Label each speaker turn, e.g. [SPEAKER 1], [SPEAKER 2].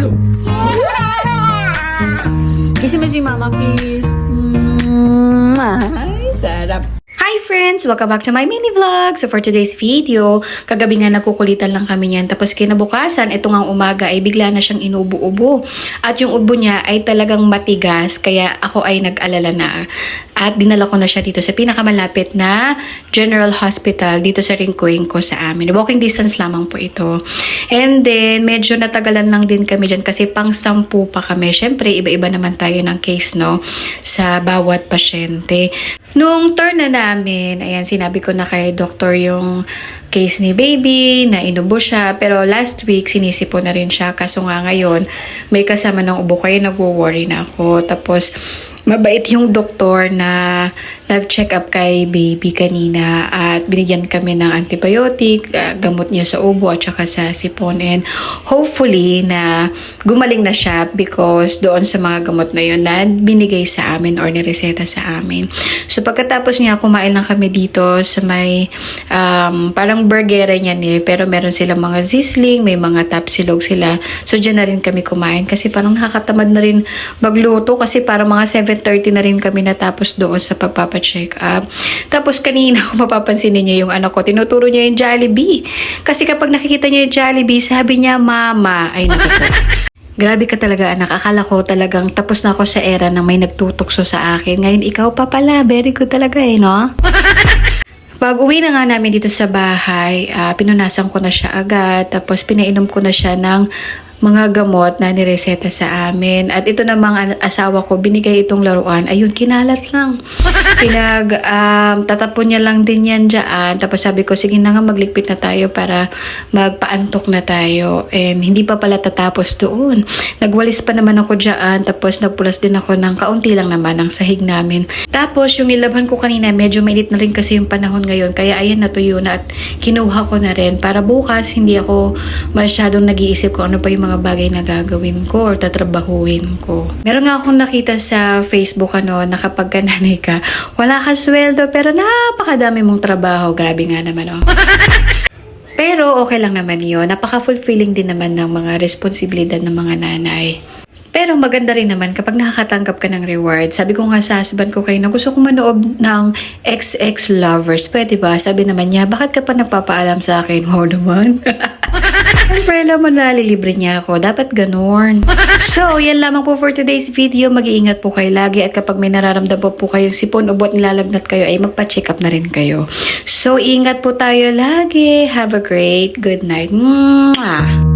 [SPEAKER 1] Look. Kasi mo si Mama Peace. Mm, ay, sarap. Friends! Welcome back to my mini vlog! So for today's video, kagabi nga nagkukulitan lang kami niyan. Tapos kinabukasan, ito nga umaga ay bigla na siyang inubo-ubo. At yung ubo niya ay talagang matigas, kaya ako ay nag-alala na. At dinala ko na siya dito sa pinakamalapit na General Hospital dito sa Ringkuing ko sa amin. Walking distance lamang po ito. And then, medyo natagalan lang din kami dyan kasi pang sampu pa kami. Siyempre, iba-iba naman tayo ng case, no? Sa bawat pasyente. Nung turn na namin, ayan, sinabi ko na kay doktor yung case ni baby, na inubo siya. Pero last week, sinisipo na rin siya. Kaso nga ngayon, may kasama ng ubo kaya nagwo-worry na ako. Tapos, mabait yung doktor na nag-check up kay baby kanina at binigyan kami ng antibiotic, ah, gamot niya sa ubo at saka sa sipon and hopefully na gumaling na siya because doon sa mga gamot na yun na binigay sa amin or nireseta sa amin. So pagkatapos niya kumain lang kami dito sa may um, parang burgera niyan eh pero meron silang mga zisling, may mga tapsilog sila. So dyan na rin kami kumain kasi parang nakakatamad na rin magluto kasi para mga 7.30 na rin kami natapos doon sa pagpapacheck up. Tapos kanina kung mapapansin niyo yung anak ko, tinuturo niya yung Jollibee. Kasi kapag nakikita niya yung Jollibee, sabi niya, Mama, ay naku. Grabe ka talaga anak. Akala ko talagang tapos na ako sa era na may nagtutukso sa akin. Ngayon ikaw pa pala. Very good talaga eh, no? Pag uwi na nga namin dito sa bahay, ah, pinunasan ko na siya agad. Tapos pinainom ko na siya ng mga gamot na nireseta sa amin. At ito namang an- asawa ko, binigay itong laruan. Ayun, kinalat lang. Pinag, um, tatapon niya lang din yan dyan. Tapos sabi ko, sige na nga, magligpit na tayo para magpaantok na tayo. And hindi pa pala tatapos doon. Nagwalis pa naman ako dyan. Tapos nagpulas din ako ng kaunti lang naman ng sahig namin. Tapos yung nilabhan ko kanina, medyo mainit na rin kasi yung panahon ngayon. Kaya ayan, natuyo na at kinuha ko na rin. Para bukas, hindi ako masyadong nag-iisip kung ano pa yung mga bagay na gagawin ko or tatrabahuin ko. Meron nga akong nakita sa Facebook ano, na kapag ka nanay ka, wala ka sweldo pero napakadami mong trabaho. Grabe nga naman oh. Pero okay lang naman yun. Napaka-fulfilling din naman ng mga responsibilidad ng mga nanay. Pero maganda rin naman kapag nakakatanggap ka ng reward. Sabi ko nga sa husband ko kayo na gusto kong manood ng XX Lovers. Pwede ba? Sabi naman niya, bakit ka pa nagpapaalam sa akin? Oo naman. Alam mo na, lilibre niya ako. Dapat ganun. So, yan lamang po for today's video. Mag-iingat po kayo lagi at kapag may nararamdam po po kayong sipon o buat nilalagnat kayo, ay magpa-check up na rin kayo. So, ingat po tayo lagi. Have a great good night. Mwah!